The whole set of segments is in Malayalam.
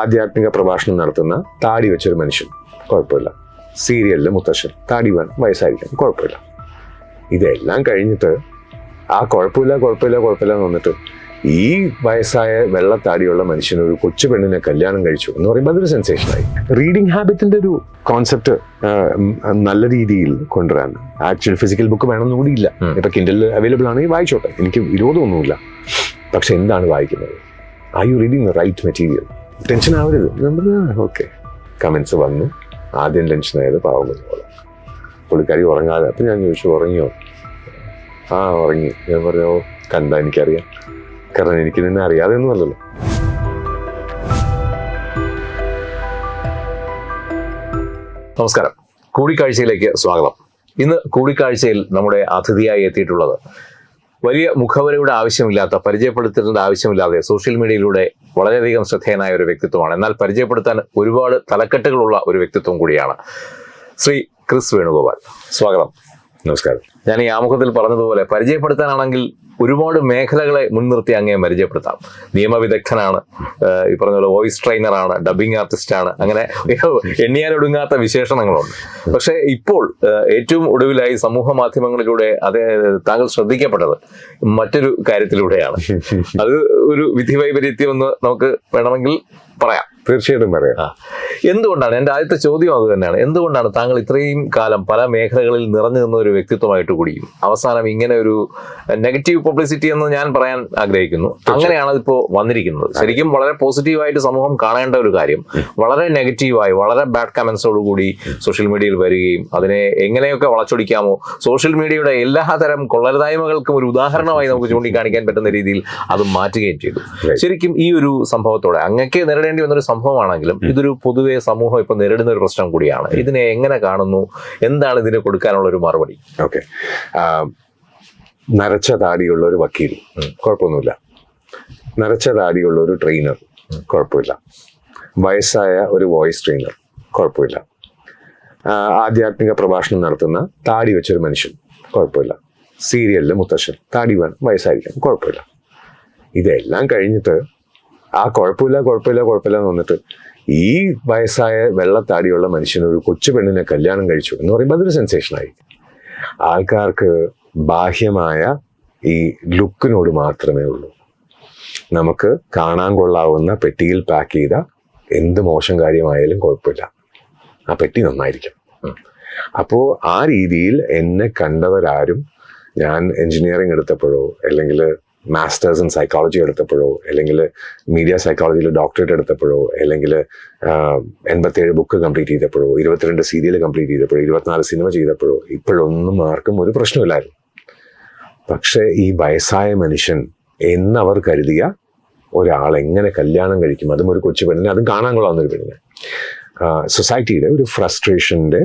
ആധ്യാത്മിക പ്രഭാഷണം നടത്തുന്ന താടി വെച്ചൊരു മനുഷ്യൻ. കുഴപ്പമില്ല. സീരിയലിൽ മുത്തശ്ശൻ താടി വേണം വയസ്സായിരിക്കണം കുഴപ്പമില്ല. ഇതെല്ലാം കഴിഞ്ഞിട്ട് ആ കുഴപ്പമില്ല കുഴപ്പമില്ല കുഴപ്പമില്ല എന്ന് വന്നിട്ട് ഈ വയസ്സായ വെള്ളത്താടിയുള്ള മനുഷ്യന് ഒരു കൊച്ചു പെണ്ണിനെ കല്യാണം കഴിച്ചു എന്ന് പറയുമ്പോൾ അതൊരു സെൻസേഷനായി റീഡിംഗ് ഹാബിറ്റിന്റെ ഒരു കോൺസെപ്റ്റ് നല്ല രീതിയിൽ കൊണ്ടുവരാൻ. ആക്ച്വൽ ഫിസിക്കൽ ബുക്ക് വേണമെന്ന് കൂടി ഇല്ല. ഇപ്പൊ കിൻഡലിൽ അവൈലബിൾ ആണെങ്കിൽ വായിച്ചോട്ടെ. എനിക്ക് വിരോധമൊന്നുമില്ല. പക്ഷെ എന്താണ് വായിക്കുന്നത്? I you reading right material tension ആവരുത്. നമ്മൾ ഓക്കെ. കമൻസ് വന്നു. ആദ്യം ടെൻഷൻ ആയത് പാവം പോലെ പുള്ളിക്കാരി ഉറങ്ങാതെ. അപ്പം ഞാൻ ചോദിച്ചു ഉറങ്ങിയോ? ആ ഉറങ്ങി. ഞാൻ പറഞ്ഞു "ഓ, കണ്ട എനിക്കറിയാം. കാരണം എനിക്ക് നിന്നെ അറിയാതെ ഒന്നും അല്ലല്ലോ. നമസ്കാരം. കൂടിക്കാഴ്ചയിലേക്ക് സ്വാഗതം. ഇന്ന് കൂടിക്കാഴ്ചയിൽ നമ്മുടെ അതിഥിയായി എത്തിയിട്ടുള്ളത് വലിയ മുഖവരയുടെ ആവശ്യമില്ലാത്ത പരിചയപ്പെടുത്തേണ്ട ആവശ്യമില്ലാതെ സോഷ്യൽ മീഡിയയിലൂടെ വളരെയധികം ശ്രദ്ധേയനായ ഒരു വ്യക്തിത്വമാണ്. എന്നാൽ പരിചയപ്പെടുത്താൻ ഒരുപാട് തലക്കെട്ടുകളുള്ള ഒരു വ്യക്തിത്വം കൂടിയാണ് ശ്രീ ക്രിസ് വേണുഗോപാൽ. സ്വാഗതം. നമസ്കാരം. ഞാൻ ഈ ആമുഖത്തിൽ പറഞ്ഞതുപോലെ പരിചയപ്പെടുത്താനാണെങ്കിൽ ഒരുപാട് മേഖലകളെ മുൻനിർത്തി അങ്ങേ പരിചയപ്പെടുത്താം. നിയമവിദഗ്ധനാണ് ഈ പറഞ്ഞ പോലെ വോയിസ് ട്രെയിനറാണ് ഡബിങ് ആർട്ടിസ്റ്റാണ് അങ്ങനെ എണ്ണിയാലൊടുങ്ങാത്ത വിശേഷണങ്ങളുണ്ട്. പക്ഷേ ഇപ്പോൾ ഏറ്റവും ഒടുവിലായി സമൂഹ മാധ്യമങ്ങളിലൂടെ അത് താങ്കൾ ശ്രദ്ധിക്കപ്പെട്ടത് മറ്റൊരു കാര്യത്തിലൂടെയാണ്. അത് ഒരു വിധി വൈപരീത്യം എന്ന് നമുക്ക് വേണമെങ്കിൽ പറയാം. തീർച്ചയായിട്ടും പറയാം. എന്തുകൊണ്ടാണ് എന്റെ ആദ്യത്തെ ചോദ്യം അത് തന്നെയാണ്. എന്തുകൊണ്ടാണ് താങ്കൾ ഇത്രയും കാലം പല മേഖലകളിൽ നിറഞ്ഞു നിന്ന ഒരു വ്യക്തിത്വമായിട്ട് കൂടിയും അവസാനം ഇങ്ങനെ ഒരു നെഗറ്റീവ് പബ്ലിസിറ്റി എന്ന് ഞാൻ പറയാൻ ആഗ്രഹിക്കുന്നു. അങ്ങനെയാണ് അതിപ്പോ വന്നിരിക്കുന്നത്. ശരിക്കും വളരെ പോസിറ്റീവായിട്ട് സമൂഹം കാണേണ്ട ഒരു കാര്യം. വളരെ നെഗറ്റീവായി വളരെ ബാഡ് കമന്റ്സോട് കൂടി സോഷ്യൽ മീഡിയയിൽ വരികയും അതിനെ എങ്ങനെയൊക്കെ വളച്ചൊടിക്കാമോ സോഷ്യൽ മീഡിയയുടെ എല്ലാ തരം കൊള്ളരുതായ്മകൾക്കും ഒരു ഉദാഹരണമായി നമുക്ക് ചൂണ്ടിക്കാണിക്കാൻ പറ്റുന്ന രീതിയിൽ അത് മാറ്റുകയും ചെയ്തു. ശരിക്കും ഈ ഒരു സംഭവത്തോടെ അങ്ങക്ക് നേരിടേണ്ടി വന്നൊരു സംഭവമാണെങ്കിലും ഇതൊരു പൊതുവെ സമൂഹം ഇപ്പൊ നേരിടുന്ന ഒരു പ്രശ്നം കൂടിയാണ്. ഇതിനെ എങ്ങനെ കാണുന്നു? എന്താണ് ഇതിന് കൊടുക്കാനുള്ള ഒരു മറുപടി? ഓക്കെ. നരച്ച താടിയുള്ള ഒരു വക്കീൽ. കുഴപ്പമൊന്നുമില്ല. നരച്ച താടിയുള്ള ഒരു ട്രെയിനർ കുഴപ്പമില്ല. വയസ്സായ ഒരു വോയിസ് ട്രെയിനർ കുഴപ്പമില്ല. ആധ്യാത്മിക പ്രഭാഷണം നടത്തുന്ന താടി വെച്ചൊരു മനുഷ്യൻ. കുഴപ്പമില്ല. സീരിയലിൽ മുത്തശ്ശൻ. താടി വേണം. വയസ്സായിരിക്കണം. കുഴപ്പമില്ല. ഇതെല്ലാം കഴിഞ്ഞിട്ട് ആ കുഴപ്പമില്ല കുഴപ്പമില്ല കുഴപ്പമില്ല എന്ന് വന്നിട്ട് ഈ വയസ്സായ വെള്ളത്താടിയുള്ള മനുഷ്യൻ ഒരു കൊച്ചു പെണ്ണിനെ കല്യാണം കഴിച്ചു എന്ന് പറയുമ്പോൾ അതൊരു സെൻസേഷനായി ആൾക്കാർക്ക് ബാഹ്യമായ ഈ ലുക്കിനോട് മാത്രമേ ഉള്ളൂ. നമുക്ക് കാണാൻ കൊള്ളാവുന്ന പെട്ടിയിൽ പാക്ക് ചെയ്ത എന്ത് മോശം കാര്യമായാലും കുഴപ്പമില്ല. ആ പെട്ടി നന്നായിരിക്കും. അപ്പോൾ ആ രീതിയിൽ എന്നെ കണ്ടവരാരും ഞാൻ എഞ്ചിനീയറിംഗ് എടുത്തപ്പോഴോ അല്ലെങ്കിൽ മാസ്റ്റേഴ്സ് ഇൻ സൈക്കോളജി എടുത്തപ്പോഴോ അല്ലെങ്കിൽ മീഡിയ സൈക്കോളജിയിൽ ഡോക്ടറേറ്റ് എടുത്തപ്പോഴോ അല്ലെങ്കിൽ എൺപത്തേഴ് ബുക്ക് കംപ്ലീറ്റ് ചെയ്തപ്പോഴോ ഇരുപത്തിരണ്ട് സീരിയൽ കംപ്ലീറ്റ് ചെയ്തപ്പോഴോ ഇരുപത്തിനാല് സിനിമ ചെയ്തപ്പോഴോ ഇപ്പോഴൊന്നും ആർക്കും ഒരു പ്രശ്നമില്ലായിരുന്നു. പക്ഷേ ഈ വയസ്സായ മനുഷ്യൻ എന്നവർ കരുതിയ ഒരാൾ എങ്ങനെ കല്യാണം കഴിക്കും? അതും ഒരു കൊച്ചു പെണ്ണിനെ അതും കാണാൻ കൊള്ളാവുന്ന ഒരു പെണ്ണിനെ സൊസൈറ്റിയുടെ ഒരു ഫ്രസ്ട്രേഷന്റെ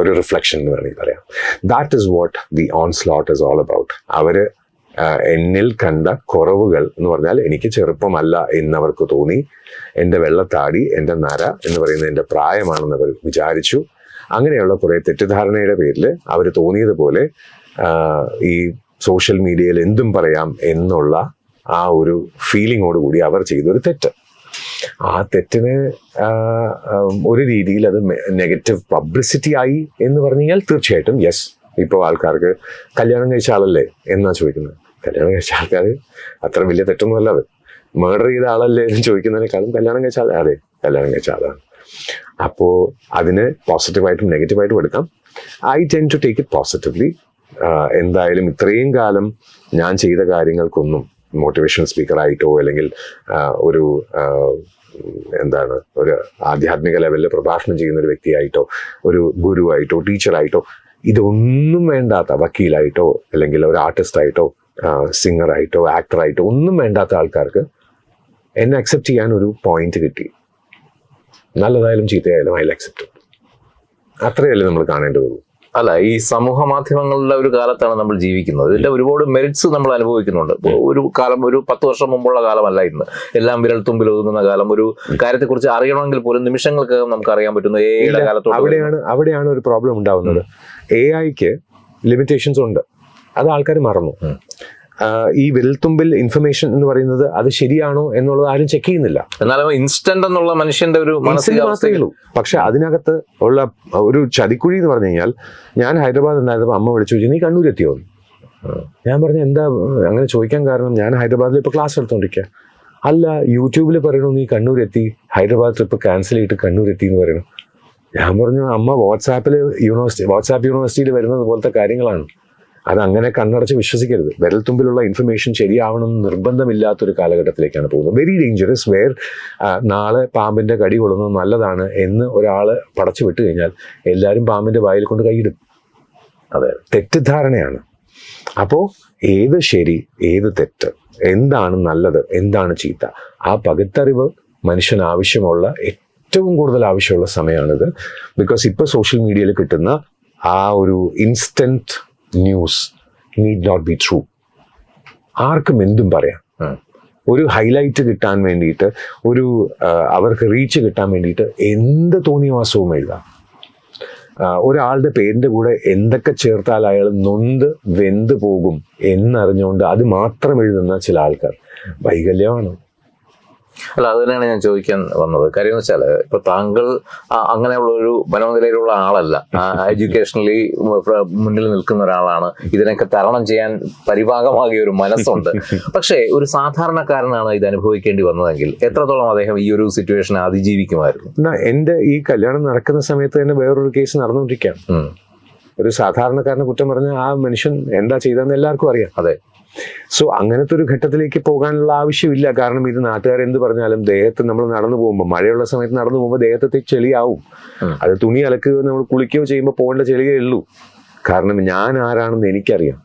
ഒരു റിഫ്ലക്ഷൻ എന്ന് വേണമെങ്കിൽ പറയാം. That is what the onslaught is all about അവർ എന്നിൽ കണ്ട കുറവുകൾ എന്ന് പറഞ്ഞാൽ എനിക്ക് ചെറുപ്പമല്ല എന്നവർക്ക് തോന്നി. എന്റെ വെള്ളത്താടി എന്റെ നര എന്ന് പറയുന്നത് എന്റെ പ്രായമാണെന്ന് അവർ വിചാരിച്ചു. അങ്ങനെയുള്ള കുറേ തെറ്റിദ്ധാരണയുടെ പേരിൽ അവർ തോന്നിയതുപോലെ ഈ സോഷ്യൽ മീഡിയയിൽ എന്തും പറയാം എന്നുള്ള ആ ഒരു ഫീലിങ്ങോടുകൂടി അവർ ചെയ്തൊരു തെറ്റ്. ആ തെറ്റിന് ഒരു രീതിയിൽ അത് നെഗറ്റീവ് പബ്ലിസിറ്റി ആയി എന്ന് പറഞ്ഞു കഴിഞ്ഞാൽ തീർച്ചയായിട്ടും യെസ് ഇപ്പോൾ ആൾക്കാർക്ക് കല്യാണം കഴിച്ച ആളല്ലേ എന്നാ ചോദിക്കുന്നത്. കല്യാണം കഴിച്ച ആൾക്കാർ അത്ര വലിയ തെറ്റൊന്നുമല്ല അത്. മർഡർ ചെയ്ത ആളല്ലേ എന്ന് ചോദിക്കുന്നതിനേക്കാളും കല്യാണം കഴിച്ച ആളെ അതെ കല്യാണം കഴിച്ച ആളാണ്. അപ്പോൾ അതിന് പോസിറ്റീവായിട്ടും നെഗറ്റീവായിട്ടും എടുക്കാം. I tend to take it positively എന്തായാലും ഇത്രയും കാലം ഞാൻ ചെയ്ത കാര്യങ്ങൾക്കൊന്നും മോട്ടിവേഷണൽ സ്പീക്കറായിട്ടോ അല്ലെങ്കിൽ ഒരു എന്താണ് ഒരു ആധ്യാത്മിക ലെവലിൽ പ്രഭാഷണം ചെയ്യുന്ന ഒരു വ്യക്തിയായിട്ടോ ഒരു ഗുരുവായിട്ടോ ടീച്ചറായിട്ടോ ഇതൊന്നും വേണ്ടാത്ത വക്കീലായിട്ടോ അല്ലെങ്കിൽ ഒരു ആർട്ടിസ്റ്റായിട്ടോ സിംഗറായിട്ടോ ആക്ടറായിട്ടോ ഒന്നും വേണ്ടാത്ത ആൾക്കാർക്ക് എന്നെ അക്സെപ്റ്റ് ചെയ്യാൻ ഒരു പോയിന്റ് കിട്ടി. നല്ലതായാലും ചീത്തയായാലും അതിൽ അക്സെപ്റ്റ് അത്രയല്ലേ നമ്മൾ കാണേണ്ടതുള്ളൂ. അല്ല ഈ സമൂഹ മാധ്യമങ്ങളുടെ ഒരു കാലത്താണ് നമ്മൾ ജീവിക്കുന്നത്. ഇതിന്റെ ഒരുപാട് മെറിറ്റ്സ് നമ്മൾ അനുഭവിക്കുന്നുണ്ട്. ഒരു കാലം ഒരു പത്ത് വർഷം മുമ്പുള്ള കാലമല്ല ഇന്ന്. എല്ലാം വിരൽ തുമ്പിൽ ഒതുങ്ങുന്ന കാലം. ഒരു കാര്യത്തെക്കുറിച്ച് അറിയണമെങ്കിൽ പോലും നിമിഷങ്ങൾക്കകം നമുക്ക് അറിയാൻ പറ്റുന്നു കാലത്തോട് അവിടെയാണ് അവിടെയാണ് ഒരു പ്രോബ്ലം ഉണ്ടാവുന്നത്. എ ഐക്ക് ലിമിറ്റേഷൻസ് ഉണ്ട്. അത് ആൾക്കാർ മറന്നു. ഈ വിരൽത്തുമ്പിൽ ഇൻഫർമേഷൻ എന്ന് പറയുന്നത് അത് ശരിയാണോ എന്നുള്ളത് ആരും ചെക്ക് ചെയ്യുന്നില്ല. എന്നാലും ഇൻസ്റ്റന്റ് എന്നുള്ള മനുഷ്യന്റെ ഒരു മാത്രമേ ഉള്ളൂ. പക്ഷെ അതിനകത്ത് ഉള്ള ഒരു ചതിക്കുഴി എന്ന് പറഞ്ഞു കഴിഞ്ഞാൽ ഞാൻ ഹൈദരാബാദ് ഉണ്ടായിരുന്നപ്പോൾ അമ്മ വിളിച്ചു ചോദിച്ചു നീ കണ്ണൂർ എത്തിയോ ഞാൻ പറഞ്ഞു എന്താ അങ്ങനെ ചോദിക്കാൻ കാരണം ഞാൻ ഹൈദരാബാദിൽ ഇപ്പോൾ ക്ലാസ് എടുത്തോണ്ടിരിക്കുക അല്ല യൂട്യൂബിൽ പറയണു നീ കണ്ണൂർ എത്തി ഹൈദരാബാദ് ട്രിപ്പ് ക്യാൻസൽ ചെയ്തിട്ട് കണ്ണൂർ എത്തി എന്ന് പറയണു. ഞാൻ പറഞ്ഞു അമ്മ വാട്സാപ്പിൽ യൂണിവേഴ്സിറ്റി വാട്സാപ്പ് യൂണിവേഴ്സിറ്റിയിൽ വരുന്നത് പോലത്തെ കാര്യങ്ങളാണ്. അത് അങ്ങനെ കണ്ണടച്ച് വിശ്വസിക്കരുത്. വിരൽത്തുമ്പിലുള്ള ഇൻഫർമേഷൻ ശരിയാവണമെന്ന് നിർബന്ധമില്ലാത്തൊരു കാലഘട്ടത്തിലേക്കാണ് പോകുന്നത്. വെരി ഡേഞ്ചറസ് വേർ നാളെ പാമ്പിന്റെ കടി കൊള്ളുന്നത് നല്ലതാണ് എന്ന് ഒരാൾ പടച്ചു വിട്ട് കഴിഞ്ഞാൽ എല്ലാവരും പാമ്പിന്റെ വായിൽ കൊണ്ട് കൈയിടും. അതെ തെറ്റിദ്ധാരണയാണ്. അപ്പോൾ ഏത് ശരി ഏത് തെറ്റ് എന്താണ് നല്ലത് എന്താണ് ചീത്ത ആ പകുത്തറിവ് മനുഷ്യന് ആവശ്യമുള്ള ഏറ്റവും കൂടുതൽ ആവശ്യമുള്ള സമയമാണിത്. ബിക്കോസ് ഇപ്പോൾ സോഷ്യൽ മീഡിയയിൽ കിട്ടുന്ന ആ ഒരു instant news need not be true ആർക്കും എന്തും പറയാം. ഒരു ഹൈലൈറ്റ് കിട്ടാൻ വേണ്ടിയിട്ട് ഒരു അവർക്ക് റീച്ച് കിട്ടാൻ വേണ്ടിയിട്ട് എന്ത് തോന്നിയവാസവും എഴുതാം. ഒരാളുടെ പേരിന്റെ കൂടെ എന്തൊക്കെ ചേർത്താൽ അയാൾ നൊന്ത് വെന്ത് പോകും എന്നറിഞ്ഞുകൊണ്ട് അത് മാത്രം എഴുതുന്ന ചില ആൾക്കാർ വൈകല്യമാണ്. അല്ല അത് തന്നെയാണ് ഞാൻ ചോദിക്കാൻ വന്നത്. കാര്യം എന്ന് വെച്ചാൽ ഇപ്പൊ താങ്കൾ അങ്ങനെയുള്ള ഒരു മനോനിലയിലുള്ള ആളല്ല. എഡ്യൂക്കേഷണലി മുന്നിൽ നിൽക്കുന്ന ഒരാളാണ്. ഇതിനൊക്കെ തരണം ചെയ്യാൻ പരിഭാഗമാകിയ ഒരു മനസ്സുണ്ട്. പക്ഷേ ഒരു സാധാരണക്കാരനാണ് ഇത് അനുഭവിക്കേണ്ടി വന്നതെങ്കിൽ എത്രത്തോളം അദ്ദേഹം ഈ ഒരു സിറ്റുവേഷൻ അതിജീവിക്കുമായിരുന്നു? എന്റെ ഈ കല്യാണം നടക്കുന്ന സമയത്ത് തന്നെ വേറൊരു കേസ് നടന്നുകൊണ്ടിരിക്കുകയാണ്. ഒരു സാധാരണക്കാരനെ കുറ്റം പറഞ്ഞ ആ മനുഷ്യൻ എന്താ ചെയ്തതെന്ന് എല്ലാവർക്കും അറിയാം. അതെ. സോ അങ്ങനത്തെ ഒരു ഘട്ടത്തിലേക്ക് പോകാനുള്ള ആവശ്യമില്ല കാരണം ഇത് നാട്ടുകാർ എന്ത് പറഞ്ഞാലും ദേഹത്ത് നമ്മൾ നടന്നു പോകുമ്പോൾ മഴയുള്ള സമയത്ത് നടന്നു പോകുമ്പോൾ ദേഹത്തെ ചെളിയാവും. അത് തുണി അലക്കുകയോ നമ്മൾ കുളിക്കുകയോ ചെയ്യുമ്പോൾ പോകേണ്ട ചെളിയേ ഉള്ളൂ കാരണം ഞാൻ ആരാണെന്ന് എനിക്കറിയാം.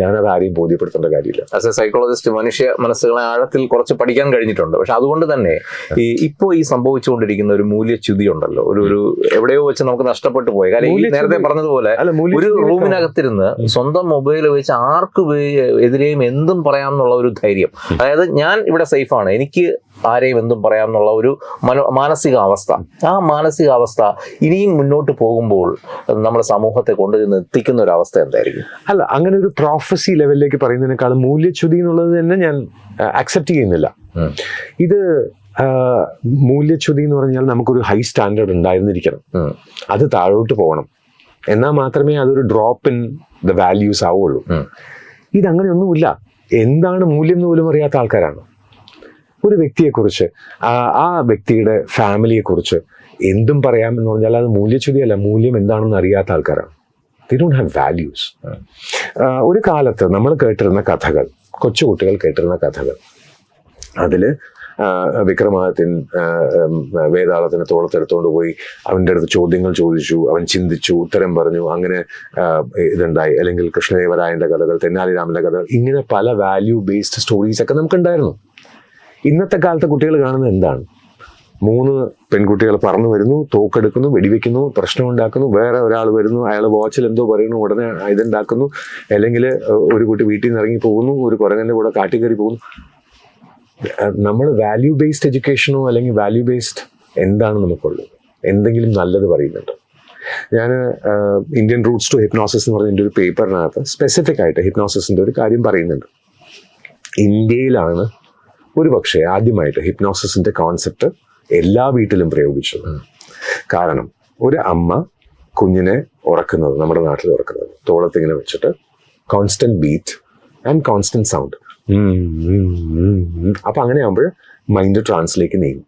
ഞാനത് ആരെയും ബോധ്യപ്പെടുത്തേണ്ട കാര്യമില്ല. ആസ് എ സൈക്കോളജിസ്റ്റ് മനുഷ്യ മനസ്സുകളെ ആഴത്തിൽ കുറച്ച് പഠിക്കാൻ കഴിഞ്ഞിട്ടുണ്ട്. പക്ഷെ അതുകൊണ്ട് തന്നെ ഈ ഇപ്പോൾ ഈ സംഭവിച്ചുകൊണ്ടിരിക്കുന്ന ഒരു മൂല്യച്യുതി ഉണ്ടല്ലോ. ഒരു ഒരു എവിടെയോ വെച്ച് നമുക്ക് നഷ്ടപ്പെട്ടു പോയി. കാര്യം ഈ നേരത്തെ പറഞ്ഞതുപോലെ ഒരു റൂമിനകത്തിരുന്ന് സ്വന്തം മൊബൈൽ വെച്ച് ആർക്ക് എതിരെയും എന്തും പറയാമെന്നുള്ള ഒരു ധൈര്യം. അതായത് ഞാൻ ഇവിടെ സേഫാണ്. എനിക്ക് ആരെയും എന്തും പറയാമെന്നുള്ള ഒരു മനോ മാനസികാവസ്ഥ. ആ മാനസികാവസ്ഥ ഇനിയും മുന്നോട്ട് പോകുമ്പോൾ നമ്മുടെ സമൂഹത്തെ കൊണ്ടുചെന്ന് എത്തിക്കുന്ന ഒരു അവസ്ഥ എന്തായിരിക്കും? അല്ല അങ്ങനെ ഒരു പ്രോഫസി ലെവലിലേക്ക് പറയുന്നതിനേക്കാളും മൂല്യച്യുതി എന്നുള്ളത് തന്നെ ഞാൻ അക്സെപ്റ്റ് ചെയ്യുന്നില്ല. ഇത് മൂല്യച്യുതി എന്ന് പറഞ്ഞാൽ നമുക്കൊരു ഹൈ സ്റ്റാൻഡേർഡ് ഉണ്ടായിരുന്നിരിക്കണം. അത് താഴോട്ട് പോകണം. എന്നാൽ മാത്രമേ അതൊരു ഡ്രോപ്പ് ഇൻ ദ വാല്യൂസ് ആവുള്ളൂ. ഇതങ്ങനെയൊന്നുമില്ല. എന്താണ് മൂല്യം എന്ന് പോലും അറിയാത്ത ആൾക്കാരാണ്. ഒരു വ്യക്തിയെക്കുറിച്ച് ആ വ്യക്തിയുടെ ഫാമിലിയെക്കുറിച്ച് എന്തും പറയാം എന്ന് പറഞ്ഞാൽ അത് മൂല്യച്യുതിയല്ല. മൂല്യം എന്താണെന്ന് അറിയാത്ത ആൾക്കാരാണ്. ദി ഡോണ്ട് ഹാവ് വാല്യൂസ് ഒരു കാലത്ത് നമ്മൾ കേട്ടിരുന്ന കഥകൾ കൊച്ചുകുട്ടികൾ കേട്ടിരുന്ന കഥകൾ. അതിൽ വിക്രമാദിത്യൻ വേതാളത്തിന് തോളത്തെടുത്തുകൊണ്ട് പോയി അവന്റെ അടുത്ത് ചോദ്യങ്ങൾ ചോദിച്ചു. അവൻ ചിന്തിച്ചു ഉത്തരം പറഞ്ഞു. അങ്ങനെ ഇതുണ്ടായി. അല്ലെങ്കിൽ കൃഷ്ണദേവരായന്റെ കഥകൾ തെന്നാലിരാമന്റെ കഥകൾ ഇങ്ങനെ പല വാല്യൂ ബേസ്ഡ് സ്റ്റോറീസ് ഒക്കെ നമുക്കുണ്ടായിരുന്നു. ഇന്നത്തെ കാലത്തെ കുട്ടികൾ കാണുന്നത് എന്താണ്? മൂന്ന് പെൺകുട്ടികൾ പറന്നു വരുന്നു തോക്കെടുക്കുന്നു വെടിവെക്കുന്നു പ്രശ്നം ഉണ്ടാക്കുന്നു വേറെ ഒരാൾ വരുന്നു അയാൾ വാച്ചിൽ എന്തോ പറയുന്നു ഉടനെ ഇതുണ്ടാക്കുന്നു അല്ലെങ്കിൽ ഒരു കുട്ടി വീട്ടിൽ നിന്ന് ഇറങ്ങി പോകുന്നു ഒരു കുരങ്ങന്റെ കൂടെ കാട്ടി കയറി പോകുന്നു. നമ്മൾ വാല്യൂ ബേസ്ഡ് എഡ്യൂക്കേഷനോ അല്ലെങ്കിൽ വാല്യൂ ബേസ്ഡ് എന്താണ് നമുക്കുള്ളത്? എന്തെങ്കിലും നല്ലത് പറയുന്നുണ്ടോ. ഞാൻ ഇന്ത്യൻ റൂട്ട്സ് ടു ഹിപ്നോസിസ് എന്ന് പറഞ്ഞ എന്റെ ഒരു പേപ്പറിനകത്ത് സ്പെസിഫിക് ആയിട്ട് ഹിപ്നോസിസിന്റെ ഒരു കാര്യം പറയുന്നുണ്ട്. ഇന്ത്യയിലാണ് ഒരു പക്ഷേ ആദ്യമായിട്ട് ഹിപ്നോസിസിന്റെ കോൺസെപ്റ്റ് എല്ലാ വീട്ടിലും പ്രയോഗിച്ചു കാരണം ഒരു അമ്മ കുഞ്ഞിനെ ഉറക്കുന്നത് നമ്മുടെ നാട്ടിൽ ഉറക്കുന്നത് തോളത്ത് ഇങ്ങനെ വെച്ചിട്ട് constant beat and constant sound അപ്പൊ അങ്ങനെ ആകുമ്പോൾ മൈൻഡ് ട്രാൻസിലേക്ക് നീങ്ങും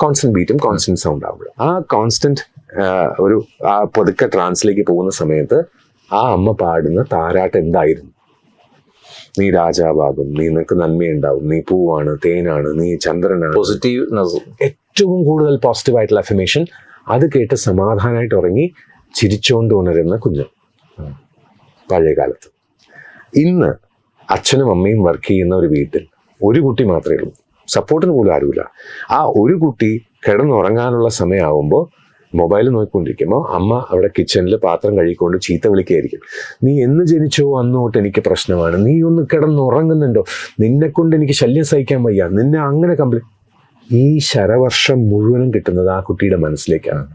കോൺസ്റ്റന്റ് ബീറ്റും കോൺസ്റ്റന്റ് സൗണ്ട് ആകുമ്പോൾ ആ കോൺസ്റ്റന്റ് ഒരു ആ പതുക്കെ ട്രാൻസിലേക്ക് പോകുന്ന സമയത്ത് ആ അമ്മ പാടുന്ന താരാട്ട് എന്തായിരുന്നു? നീ രാജാവാകും. നീ നിനക്ക് നന്മയുണ്ടാവും. നീ പൂവാണ് തേനാണ് നീ ചന്ദ്രനാണ്. പോസിറ്റീവ് ഏറ്റവും കൂടുതൽ പോസിറ്റീവ് ആയിട്ടുള്ള അഫർമേഷൻ അത് കേട്ട് സമാധാനമായിട്ട് ഉറങ്ങി ചിരിച്ചുകൊണ്ട് ഉണരുന്ന കുഞ്ഞ്. പഴയ കാലത്ത്. ഇന്ന് അച്ഛനും അമ്മയും വർക്ക് ചെയ്യുന്ന ഒരു വീട്ടിൽ ഒരു കുട്ടി മാത്രമേ ഉള്ളൂ. സപ്പോർട്ടിന് പോലും ആരുമില്ല. ആ ഒരു കുട്ടി കിടന്നുറങ്ങാനുള്ള സമയമാകുമ്പോൾ മൊബൈൽ നോക്കിക്കൊണ്ടിരിക്കുമ്പോൾ അമ്മ അവിടെ കിച്ചണിൽ പാത്രം കഴുകിക്കൊണ്ട് ചീത്ത വിളിക്കുകയായിരിക്കും. നീ എന്ന് ജനിച്ചോ അന്ന് തൊട്ട് എനിക്ക് പ്രശ്നമാണ്. നീ ഒന്ന് കിടന്നുറങ്ങുന്നുണ്ടോ? നിന്നെ കൊണ്ട് എനിക്ക് ശല്യം സഹിക്കാൻ വയ്യ. നിന്നെ അങ്ങനെ കംപ്ലീറ്റ് ഈ ശരവർഷം മുഴുവനും കിട്ടുന്നത് ആ കുട്ടിയുടെ മനസ്സിലേക്കാണ്.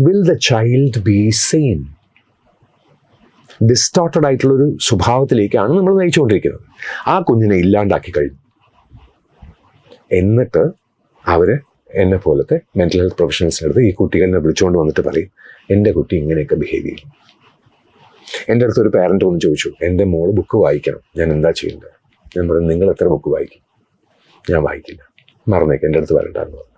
Will the child be same distorted ആയിട്ടുള്ള ഒരു സ്വഭാവത്തിലേക്കാണ് നമ്മൾ നയിച്ചുകൊണ്ടിരിക്കുന്നത്. ആ കുഞ്ഞിനെ ഇല്ലാണ്ടാക്കി കഴിഞ്ഞു. എന്നിട്ട് അവർ എന്നെ പോലത്തെ മെന്റൽ ഹെൽത്ത് പ്രൊഫഷണൽസിന്റെ അടുത്ത് ഈ കുട്ടികളെ വിളിച്ചുകൊണ്ട് വന്നിട്ട് പറയും എന്റെ കുട്ടി ഇങ്ങനെയൊക്കെ ബിഹേവ് ചെയ്യും. എന്റെ അടുത്ത് ഒരു പാരന്റ് ഒന്ന് ചോദിച്ചു എന്റെ മോൾ ബുക്ക് വായിക്കണം. ഞാൻ എന്താ ചെയ്യേണ്ടത്? ഞാൻ പറഞ്ഞു നിങ്ങൾ എത്ര ബുക്ക് വായിക്കും? ഞാൻ വായിക്കില്ല. മറന്നേക്ക് എന്റെ അടുത്ത് വരണ്ടെന്ന് പറഞ്ഞു.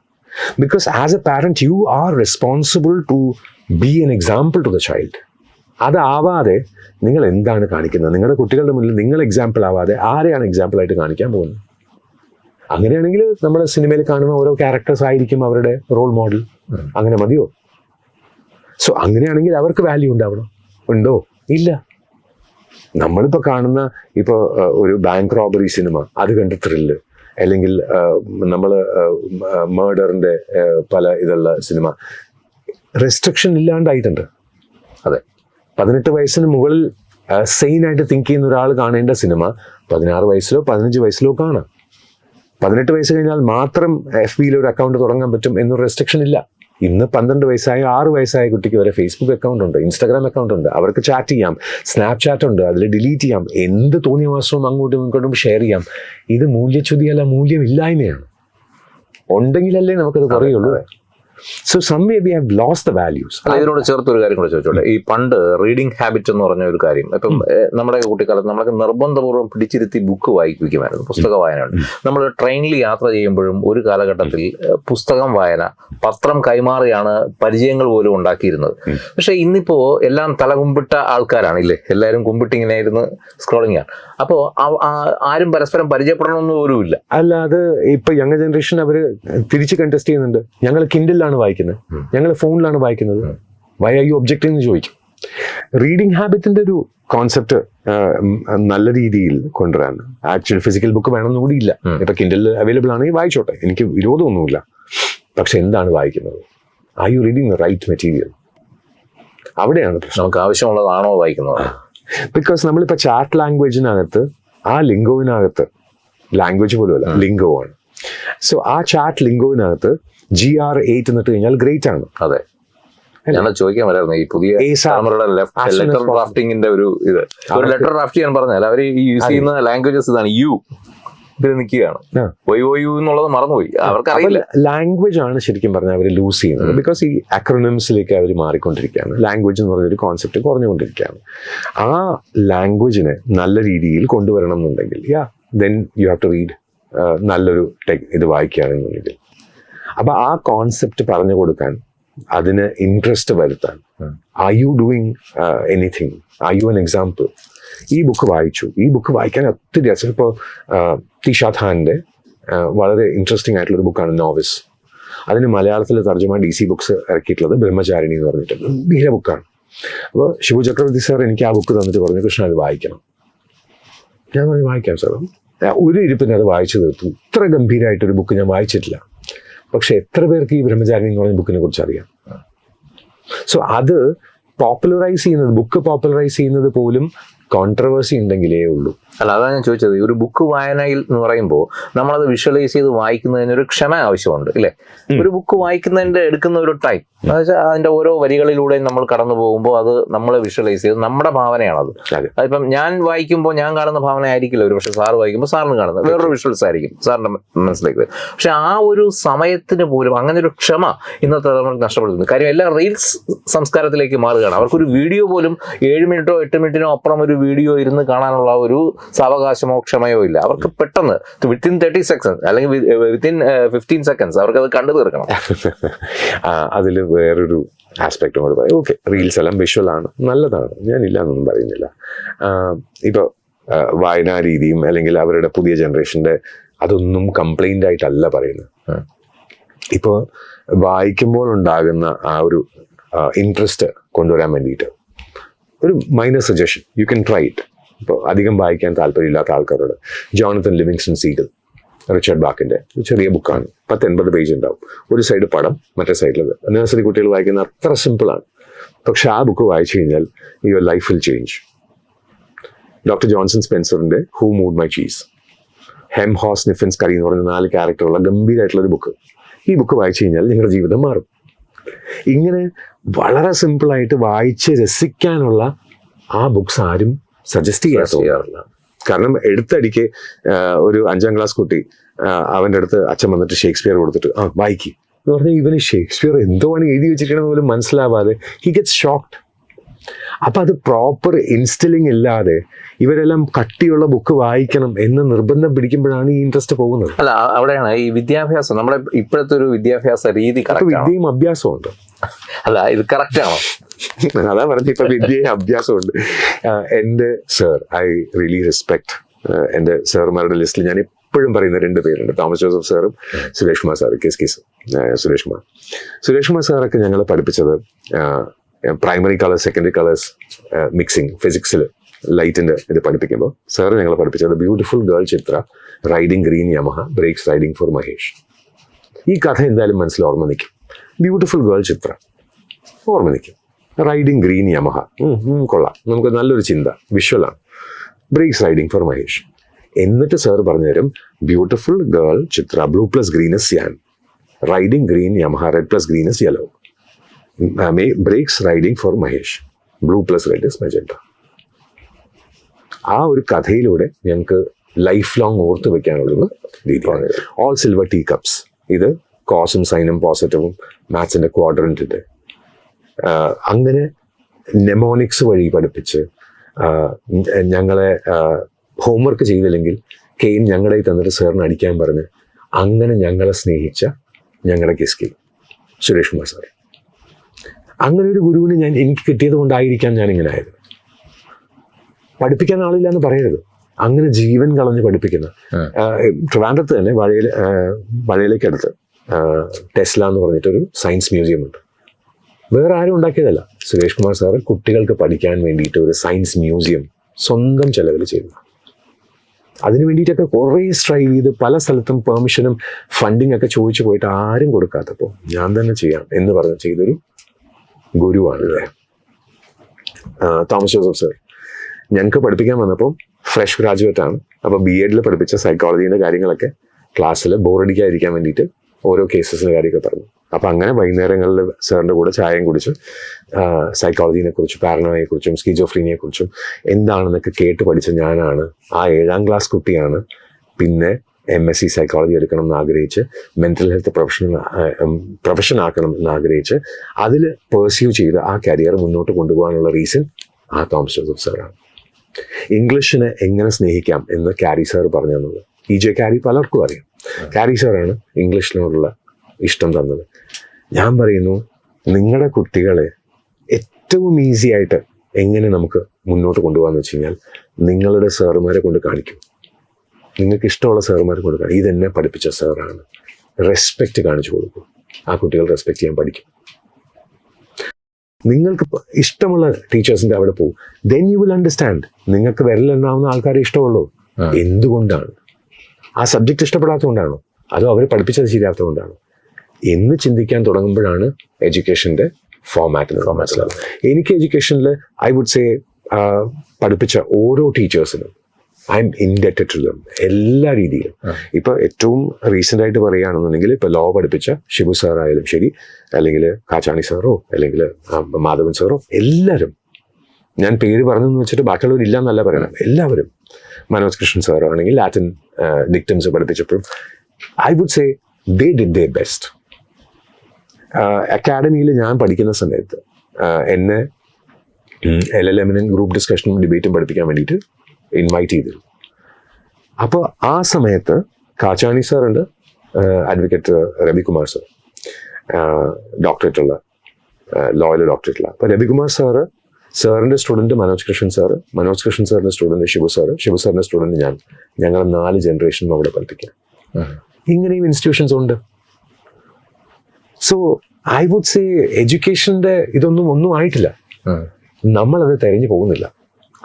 Because as a parent you are responsible to be an example to the child അതാവാതെ നിങ്ങൾ എന്താണ് കാണിക്കുന്നത്? നിങ്ങളുടെ കുട്ടികളുടെ മുന്നിൽ നിങ്ങൾ എക്സാമ്പിൾ ആവാതെ ആരെയാണ് എക്സാമ്പിൾ ആയിട്ട് കാണിക്കാൻ പോകുന്നത്? അങ്ങനെയാണെങ്കിൽ നമ്മൾ സിനിമയിൽ കാണുന്ന ഓരോ ക്യാരക്ടേഴ്സ് ആയിരിക്കും അവരുടെ റോൾ മോഡൽ അങ്ങനെ മതിയോ? സോ അങ്ങനെയാണെങ്കിൽ അവർക്ക് വാല്യൂ ഉണ്ടാവണം. ഉണ്ടോ? ഇല്ല. നമ്മളിപ്പോൾ കാണുന്ന ഇപ്പോൾ ഒരു ബാങ്ക് റോബറി സിനിമ അത് കണ്ട് ത്രില്ല് അല്ലെങ്കിൽ നമ്മൾ മേർഡറിന്റെ പല ഇതുള്ള സിനിമ റെസ്ട്രിക്ഷൻ ഇല്ലാണ്ടായിട്ടുണ്ട്. അതെ. പതിനെട്ട് വയസ്സിന് മുകളിൽ സെയിൻ ആയിട്ട് തിങ്ക് ചെയ്യുന്ന ഒരാൾ കാണേണ്ട സിനിമ പതിനാറ് വയസ്സിലോ പതിനഞ്ച് വയസ്സിലോ കാണാം. പതിനെട്ട് വയസ്സ് കഴിഞ്ഞാൽ മാത്രം എഫ് ബിയിൽ ഒരു അക്കൗണ്ട് തുടങ്ങാൻ പറ്റും എന്നൊരു റെസ്ട്രിക്ഷൻ ഇല്ല. ഇന്ന് പന്ത്രണ്ട് വയസ്സായ ആറ് വയസ്സായ കുട്ടിക്ക് വരെ ഫേസ്ബുക്ക് അക്കൗണ്ട് ഉണ്ട് ഇൻസ്റ്റാഗ്രാം അക്കൗണ്ട് ഉണ്ട്. അവർക്ക് ചാറ്റ് ചെയ്യാം സ്നാപ്ചാറ്റ് ഉണ്ട് അതിൽ ഡിലീറ്റ് ചെയ്യാം എന്ത് തോന്നിയ മാസവും അങ്ങോട്ടും ഇങ്ങോട്ടും ഷെയർ ചെയ്യാം. ഇത് മൂല്യച്യുതിയല്ല മൂല്യമില്ലായ്മയാണ്. ഉണ്ടെങ്കിലല്ലേ നമുക്കത് കുറയുള്ളൂ. So some way we have lost the values അല്ല ഇതിനോട് ചേർത്ത് ഒരു കാര്യം കൂടെ ചോദിച്ചോട്ടെ. ഈ പണ്ട് റീഡിംഗ് ഹാബിറ്റ് എന്ന് പറഞ്ഞ ഒരു കാര്യം ഇപ്പം നമ്മുടെ കുട്ടിക്കാലത്ത് നമ്മളൊക്കെ നിർബന്ധപൂർവം പിടിച്ചിരുത്തി ബുക്ക് വായിക്കുമായിരുന്നു പുസ്തക വായന നമ്മൾ ട്രെയിനിൽ യാത്ര ചെയ്യുമ്പോഴും ഒരു കാലഘട്ടത്തിൽ പുസ്തകം വായന പത്രം കൈമാറിയാണ് പരിചയങ്ങൾ പോലും ഉണ്ടാക്കിയിരുന്നത്. പക്ഷേ ഇന്നിപ്പോ എല്ലാം തലകുമ്പിട്ട ആൾക്കാരാണ് ഇല്ലേ? എല്ലാവരും കുമ്പിട്ടിങ്ങനെ ഇരുന്ന് സ്ക്രോളിംഗ് ആണ്. അപ്പോൾ ആരും പരസ്പരം പരിചയപ്പെടണമെന്ന് പോലും ഇല്ല അല്ല അത് ഇപ്പൊ യങ് ജനറേഷൻ അവർ തിരിച്ച് കണ്ടസ്റ്റ് ചെയ്യുന്നുണ്ട്. ഞങ്ങൾ കിൻഡിലാണ് വായിക്കുന്നത്. ഞങ്ങൾ ഫോണിലാണ് വായിക്കുന്നത്. വൈ ആർ യു ഒബ്ജക്റ്റ് എന്ന് ചോദിക്കും. റീഡിങ് ഹാബിറ്റിന്റെ ഒരു കോൺസെപ്റ്റ് നല്ല രീതിയിൽ കൊണ്ടുവരാൻ ആക്ച്വൽ ഫിസിക്കൽ ബുക്ക് വേണമെന്ന് കൂടി ഇല്ല. ഇപ്പൊ കിൻഡിൽ അവൈലബിൾ ആണെങ്കിൽ വായിച്ചോട്ടെ. എനിക്ക് വിരോധമൊന്നുമില്ല. പക്ഷെ എന്താണ് വായിക്കുന്നത്? Are you reading the right material അവിടെയാണ് പ്രശ്നം. നമുക്ക് ആവശ്യമുള്ളതാണോ വായിക്കുന്നത്? ബിക്കോസ് നമ്മളിപ്പോ ചാറ്റ് ലാംഗ്വേജിനകത്ത് ആ ലിംഗോവിനകത്ത് ലാംഗ്വേജ് പോലും അല്ല ലിംഗോ ആണ് സോ ആ ചാറ്റ് ലിംഗോവിനകത്ത് ജി ആർ എയ്റ്റ് എന്നിട്ട് കഴിഞ്ഞാൽ ഗ്രേറ്റ് ആണ്. അതെ. ഞാൻ ചോദിക്കാൻ വരായിരുന്നു ഈ പുതിയ as ലെറ്റർ. ഡ്രാഫ്റ്റിംഗിന്റെ ഒരു ഇത്. ഒരു ലെറ്റർ ഡ്രാഫ്റ്റ് ചെയ്യാൻ പറഞ്ഞാൽ അവർ യൂസ് ചെയ്യുന്ന ലാംഗ്വേജസ് ഇതാണ് യു. ഇതിൽ നിൽക്കുകയാണ്. എന്നുള്ളത് മറന്നുപോയി. അവർക്കറിയില്ല ലാംഗ്വേജ് ആണ് ശരിക്കും പറഞ്ഞാൽ അവർ ലൂസ് ചെയ്യുന്നത്. ബിക്കോസ് ഈ അക്രോണിംസിലേക്ക് അവർ മാറിക്കൊണ്ടിരിക്കുകയാണ്. ലാംഗ്വേജ് എന്ന് പറഞ്ഞൊരു കോൺസെപ്റ്റ് കുറഞ്ഞുകൊണ്ടിരിക്കുകയാണ്. ആ ലാംഗ്വേജിനെ നല്ല രീതിയിൽ കൊണ്ടുവരണം എന്നുണ്ടെങ്കിൽ yeah then you have to read നല്ലൊരു ടെക് ഇത് വായിക്കുകയാണെന്നുണ്ടെങ്കിൽ. അപ്പൊ ആ കോൺസെപ്റ്റ് പറഞ്ഞു കൊടുക്കാൻ അതിന് ഇൻട്രസ്റ്റ് വരുത്താൻ. Are you doing anything are you an example ഈ ബുക്ക് വായിച്ചു. ഈ ബുക്ക് വായിക്കാൻ ഒത്തിരി രസം ഇപ്പോൾ തീഷാ ഖാന്റെ വളരെ ഇൻട്രസ്റ്റിംഗ് ആയിട്ടുള്ളൊരു ബുക്കാണ് നോവിസ് അതിന് മലയാളത്തിൽ തർജമ ഡി സി ബുക്സ് ഇറക്കിയിട്ടുള്ളത് ബ്രഹ്മചാരിണി എന്ന് പറഞ്ഞിട്ട് ഗംഭീര ബുക്കാണ് അപ്പോൾ ശിവ ചക്രവർത്തി സാർ എനിക്ക് ആ ബുക്ക് തന്നിട്ട് പറഞ്ഞു കൃഷ്ണ അത് വായിക്കണം. ഞാൻ പറഞ്ഞു വായിക്കാം സാർ ഒരു ഇരിപ്പിന് അത് വായിച്ചു തീർത്തു. ഇത്ര ഗംഭീരമായിട്ടൊരു ബുക്ക് ഞാൻ വായിച്ചിട്ടില്ല. പക്ഷെ എത്ര പേർക്ക് ഈ ബ്രഹ്മചാരി എന്ന് പറഞ്ഞ ബുക്കിനെ കുറിച്ച് അറിയാം? സോ അത് പോപ്പുലറൈസ് ചെയ്യുന്നത് ബുക്ക് പോപ്പുലറൈസ് ചെയ്യുന്നത് പോലും കോൺട്രവേഴ്സി ഉണ്ടെങ്കിലേ ഉള്ളൂ. അല്ല അതാണ് ഞാൻ ചോദിച്ചത്. ഈ ഒരു ബുക്ക് വായനയിൽ എന്ന് പറയുമ്പോൾ നമ്മളത് വിഷ്വലൈസ് ചെയ്ത് വായിക്കുന്നതിന് ഒരു ക്ഷമ ആവശ്യമുണ്ട് ഇല്ലേ? ഒരു ബുക്ക് വായിക്കുന്നതിന്റെ എടുക്കുന്ന ഒരു ടൈം എന്നുവെച്ചാൽ അതിന്റെ ഓരോ വരികളിലൂടെ നമ്മൾ കടന്നു പോകുമ്പോൾ അത് നമ്മളെ വിഷ്വലൈസ് ചെയ്ത് നമ്മുടെ ഭാവനയാണത്. അതെ. അതിപ്പം ഞാൻ വായിക്കുമ്പോൾ ഞാൻ കാണുന്ന ഭാവന ആയിരിക്കില്ല ഒരു പക്ഷെ സാറ് വായിക്കുമ്പോൾ സാറിന് കാണുന്നത്. വേറൊരു വിഷ്വൽസ് ആയിരിക്കും സാറിന്റെ മനസ്സിലേക്ക് പക്ഷെ ആ ഒരു സമയത്തിന് പോലും അങ്ങനെ ഒരു ക്ഷമ ഇന്നത്തെ തലമുറ നഷ്ടപ്പെടുത്തുന്നു കാര്യം എല്ലാം റീൽസ് സംസ്കാരത്തിലേക്ക് മാറുകയാണ്. അവർക്കൊരു വീഡിയോ പോലും ഏഴ് മിനിറ്റോ എട്ട് മിനിറ്റിനോ അപ്പുറം ഒരു വീഡിയോ ഇരുന്ന് കാണാനുള്ള ഒരു സാവകാശമോ ക്ഷമയോ ഇല്ല. അവർക്ക് പെട്ടെന്ന് വിത്തിൻ തേർട്ടി സെക്കൻഡ് അല്ലെങ്കിൽ വിത്തിൻ ഫിഫ്റ്റീൻ സെക്കൻഡ്സ് അവർക്ക് അത് കണ്ടു തീർക്കണം. അതിൽ വേറൊരു ആസ്പെക്റ്റും കൂടെ പറയും. ഓക്കെ റീൽസ് എല്ലാം വിഷ്വൽ ആണ്. നല്ലതാണ്. ഞാനില്ല എന്നൊന്നും പറയുന്നില്ല ഇപ്പോൾ വായനാ രീതിയും അല്ലെങ്കിൽ അവരുടെ പുതിയ ജനറേഷന്റെ അതൊന്നും കംപ്ലൈന്റ് ആയിട്ടല്ല പറയുന്നത്. ഇപ്പോൾ വായിക്കുമ്പോൾ ഉണ്ടാകുന്ന ആ ഒരു ഇൻട്രസ്റ്റ് കൊണ്ടുവരാൻ വേണ്ടിയിട്ട് ഒരു minor suggestion you can try it ഇപ്പോൾ അധികം വായിക്കാൻ താല്പര്യമില്ലാത്ത ആൾക്കാരോട് ജോണത്തൻ ലിവിങ്സ്റ്റൺ സീഗൽ റിച്ചർഡ് ബാക്കിന്റെ ചെറിയ ബുക്കാണ് പത്ത് എൺപത് പേജ് ഉണ്ടാവും. ഒരു സൈഡ് പടം മറ്റേ സൈഡിലത് നഴ്സറി കുട്ടികൾ വായിക്കുന്ന അത്ര സിമ്പിളാണ് പക്ഷെ ആ ബുക്ക് വായിച്ചു കഴിഞ്ഞാൽ your life will change doctor Johnson സ്പെൻസറിന്റെ who moved my cheese Hem Haw നിഫൻസ് Scurry എന്ന് പറഞ്ഞ നാല് ക്യാരക്ടറുള്ള ഗംഭീരമായിട്ടുള്ള ഒരു ബുക്ക് ഈ ബുക്ക് വായിച്ചു കഴിഞ്ഞാൽ നിങ്ങളുടെ ജീവിതം മാറും. ഇങ്ങനെ വളരെ സിമ്പിളായിട്ട് വായിച്ച് രസിക്കാനുള്ള ആ ബുക്സ് ആരും സജസ്റ്റ് ചെയ്യാൻ ചെയ്യാറില്ല. കാരണം എടുത്തടിക്ക് ഒരു അഞ്ചാം ക്ലാസ് കുട്ടി അവന്റെ അടുത്ത് അച്ഛൻ വന്നിട്ട് ഷേക്സ്പിയർ കൊടുത്തിട്ട് ആ വായിക്കും. എന്ന് പറഞ്ഞാൽ ഇവന് ഷേക്സ്പിയർ എന്തോ ആണ് എഴുതി വെച്ചിരിക്കണമെന്ന് പോലും മനസ്സിലാവാതെ ഹി ഗെറ്റ്സ് ഷോക്ഡ് അപ്പൊ അത് പ്രോപ്പർ ഇൻസ്റ്റലിംഗ് ഇല്ലാതെ ഇവരെല്ലാം കട്ടിയുള്ള ബുക്ക് വായിക്കണം എന്ന് നിർബന്ധം പിടിക്കുമ്പോഴാണ് ഈ ഇൻട്രസ്റ്റ് പോകുന്നത്. അല്ല അവിടെയാണ് ഈ വിദ്യാഭ്യാസം. നമ്മുടെ ഇപ്പോഴത്തെ ഒരു വിദ്യാഭ്യാസ രീതി വിദ്യയും അഭ്യാസവും ഉണ്ട് അല്ല ഇത് കറക്റ്റ് ആണോ? അതാ പറഞ്ഞ ഇപ്പൊ വിദ്യയും അഭ്യാസമുണ്ട് എന്റെ എന്റെ സർ ഐ റിയലി റെസ്പെക്ട് എന്റെ സാറുമാരുടെ ലിസ്റ്റിൽ ഞാൻ എപ്പോഴും പറയുന്ന രണ്ട് പേരുണ്ട്. തോമസ് ജോസഫ് സാറും സുരേഷ് കുമാർ സാറും കെസ് കേസ് സുരേഷ് കുമാർ. സുരേഷ് കുമാർ സാറൊക്കെ ഞങ്ങളെ പഠിപ്പിച്ചത് primary colours secondary colours mixing ഫിസിക്സിൽ ലൈറ്റിന്റെ ഇത് പഠിപ്പിക്കുമ്പോൾ സാർ ഞങ്ങളെ പഠിപ്പിച്ചത് beautiful girl Chitra riding green Yamaha brakes riding for Mahesh ഈ കഥ എന്തായാലും മനസ്സിൽ ഓർമ്മ നിൽക്കും. ബ്യൂട്ടിഫുൾ ഗേൾ ചിത്ര ഓർമ്മ നിൽക്കും. റൈഡിംഗ് ഗ്രീൻ യമഹ കൊള്ളാം. നമുക്ക് നല്ലൊരു ചിന്ത വിഷ്വലാണ് ബ്രേക്സ് റൈഡിംഗ് ഫോർ മഹേഷ് എന്നിട്ട് സാർ പറഞ്ഞു തരും beautiful girl Chitra blue plus green is cyan riding green Yamaha red plus green is yellow brakes riding for Mahesh blue plus red is magenta ആ ഒരു കഥയിലൂടെ ഞങ്ങൾക്ക് ലൈഫ് ലോങ് ഓർത്ത് വെക്കാനുള്ളത് രീതിയാണ് ഓൾ സിൽവർ ടീ കപ്സ് ഇത് കോസും സൈനും പോസിറ്റീവും മാത്സിന്റെ ക്വാഡ്രന്റിന്റെ അങ്ങനെ നെമോണിക്സ് വഴി പഠിപ്പിച്ച് ഞങ്ങളെ ഹോംവർക്ക് ചെയ്തില്ലെങ്കിൽ കെയിൻ ഞങ്ങളെ തന്നിട്ട് സാറിന് അടിക്കാൻ പറഞ്ഞ് അങ്ങനെ ഞങ്ങളെ സ്നേഹിച്ച ഞങ്ങളുടെ കിസ്കി സുരേഷ് കുമാർ സാർ അങ്ങനെ ഒരു ഗുരുവിനെ ഞാൻ എനിക്ക് കിട്ടിയത് കൊണ്ടായിരിക്കാം ഞാൻ ഇങ്ങനെ ആയത്. പഠിപ്പിക്കാൻ ആളില്ല എന്ന് പറയരുത്. അങ്ങനെ ജീവൻ കളഞ്ഞ് പഠിപ്പിക്കുന്ന ട്രിവാൻഡ്രത്ത് തന്നെ വഴയിൽ വഴയിലേക്കടുത്ത് ടെസ്ല എന്ന് പറഞ്ഞിട്ടൊരു സയൻസ് മ്യൂസിയം ഉണ്ട്. വേറെ ആരും ഉണ്ടാക്കിയതല്ല. സുരേഷ് കുമാർ സാറ് കുട്ടികൾക്ക് പഠിക്കാൻ വേണ്ടിയിട്ട് ഒരു സയൻസ് മ്യൂസിയം സ്വന്തം ചെലവിൽ ചെയ്തു. അതിന് വേണ്ടിയിട്ടൊക്കെ കുറേ സ്ട്രൈവ് ചെയ്ത് പല സ്ഥലത്തും പെർമിഷനും ഫണ്ടിങ് ഒക്കെ ചോദിച്ചു പോയിട്ട് ആരും കൊടുക്കാത്തപ്പോൾ ഞാൻ തന്നെ ചെയ്യാം എന്ന് പറഞ്ഞ് ചെയ്തൊരു ഗുരുവാണ് തോമസ് ജോസഫ് സർ ഞങ്ങൾക്ക് പഠിപ്പിക്കാൻ വന്നപ്പോൾ ഫ്രഷ് ഗ്രാജുവേറ്റ് ആണ്. അപ്പോൾ ബി എഡിൽ പഠിപ്പിച്ച സൈക്കോളജീന്റെ കാര്യങ്ങളൊക്കെ ക്ലാസ്സിൽ ബോറടിക്കാതിരിക്കാൻ വേണ്ടിയിട്ട് ഓരോ കേസസിന്റെ കാര്യമൊക്കെ പറഞ്ഞു. അപ്പം അങ്ങനെ വൈകുന്നേരങ്ങളിൽ സാറിന്റെ കൂടെ ചായയും കുടിച്ച് സൈക്കോളജീനെ കുറിച്ചും പാരനോയെ കുറിച്ചും സ്കീജോഫ്രീനിയെ കുറിച്ചും എന്താണെന്നൊക്കെ കേട്ട് പഠിച്ച ഞാനാണ്. ആ ഏഴാം ക്ലാസ് കുട്ടിയാണ്. പിന്നെ എം എസ് സി സൈക്കോളജി എടുക്കണം എന്ന് ആഗ്രഹിച്ച് മെന്റൽ ഹെൽത്ത് പ്രൊഫഷണൽ പ്രൊഫഷൻ ആക്കണം എന്ന് ആഗ്രഹിച്ച് അതിൽ പേഴ്സ്യൂ ചെയ്ത് ആ കരിയർ മുന്നോട്ട് കൊണ്ടുപോകാനുള്ള റീസൺ ആ തോമസ് ജോസഫ് സാറാണ് ഇംഗ്ലീഷിനെ എങ്ങനെ സ്നേഹിക്കാം എന്ന് കാരി സാർ പറഞ്ഞു തന്നത്. ഇ ജെ കാരി പലർക്കും അറിയാം. കാരി സാറാണ് ഇംഗ്ലീഷിനോടുള്ള ഇഷ്ടം തന്നത്. ഞാൻ പറയുന്നു നിങ്ങളുടെ കുട്ടികളെ ഏറ്റവും ഈസി ആയിട്ട് എങ്ങനെ നമുക്ക് മുന്നോട്ട് കൊണ്ടുപോകാന്ന് വെച്ച് കഴിഞ്ഞാൽ നിങ്ങളുടെ സാറുമാരെ കൊണ്ട് കാണിക്കും. നിങ്ങൾക്ക് ഇഷ്ടമുള്ള സാറുമാർ കൊടുക്കുക ഇതെന്നെ പഠിപ്പിച്ച സാറാണ്. റെസ്പെക്റ്റ് കാണിച്ചു കൊടുക്കും. ആ കുട്ടികൾ റെസ്പെക്ട് ചെയ്യാൻ പഠിക്കും. നിങ്ങൾക്ക് ഇഷ്ടമുള്ള ടീച്ചേഴ്സിന്റെ അവിടെ പോകും. ദെൻ യു വിൽ അണ്ടർസ്റ്റാൻഡ് നിങ്ങൾക്ക് വിരലെണ്ണാവുന്ന ആൾക്കാരെ ഇഷ്ടമുള്ളൂ. എന്തുകൊണ്ടാണ്? ആ സബ്ജക്റ്റ് ഇഷ്ടപ്പെടാത്തതുകൊണ്ടാണോ? അതോ അവർ പഠിപ്പിച്ചത് ശരിയാത്തതുകൊണ്ടാണോ? എന്ന് ചിന്തിക്കാൻ തുടങ്ങുമ്പോഴാണ് എഡ്യൂക്കേഷന്റെ ഫോമാറ്റ് മനസ്സിലാവും എനിക്ക് എഡ്യൂക്കേഷനിൽ ഐ വുഡ് സേ പഠിപ്പിച്ച ഓരോ ടീച്ചേഴ്സിനും I am indebted to them എല്ലാ രീതിയിലും. ഇപ്പൊ ഏറ്റവും റീസെന്റ് ആയിട്ട് പറയുകയാണെന്നുണ്ടെങ്കിൽ ഇപ്പൊ ലോ പഠിപ്പിച്ച ഷിബു സാർ ആയാലും ശരി അല്ലെങ്കിൽ കാച്ചാണി സാറോ അല്ലെങ്കിൽ മാധവൻ സാറോ എല്ലാവരും. ഞാൻ പേര് പറഞ്ഞെന്ന് വെച്ചിട്ട് ബാക്കിയുള്ളവർ ഇല്ല എന്നല്ല പറയണം എല്ലാവരും. മനോജ് കൃഷ്ണൻ സാറോ ആണെങ്കിൽ Latin dictums പഠിപ്പിച്ചപ്പോഴും I would say they did they best അക്കാഡമിയിൽ ഞാൻ പഠിക്കുന്ന സമയത്ത് എന്നെ എൽ എൽ എമ്മിനും ഗ്രൂപ്പ് ഡിസ്കഷനും ഡിബേറ്റും പഠിപ്പിക്കാൻ വേണ്ടിയിട്ട് ഇൻവൈറ്റ് ചെയ്തിരുന്നു. അപ്പോൾ ആ സമയത്ത് കാച്ചാണി സാറുണ്ട് അഡ്വക്കേറ്റ് രവികുമാർ സാർ ഡോക്ടറേറ്റ് ഉള്ള ലോയൽ ഡോക്ടറേറ്റ് ഉള്ള. അപ്പോൾ രവികുമാർ സാറ് സാറിന്റെ സ്റ്റുഡന്റ് മനോജ് കൃഷ്ണൻ സാറ് മനോജ് കൃഷ്ണൻ സാറിന്റെ സ്റ്റുഡന്റ് ശിവ സാറ് ശിവ സാറിന്റെ സ്റ്റുഡന്റ് ഞാൻ. ഞങ്ങൾ നാല് ജനറേഷനും അവിടെ പഠിപ്പിക്കാം. ഇങ്ങനെയും ഇൻസ്റ്റിറ്റ്യൂഷൻസ് ഉണ്ട്. സോ ഐ വുഡ് സേ എഡ്യൂക്കേഷന്റെ ഇതൊന്നും ഒന്നും ആയിട്ടില്ല. നമ്മളത് തിരഞ്ഞു പോകുന്നില്ല.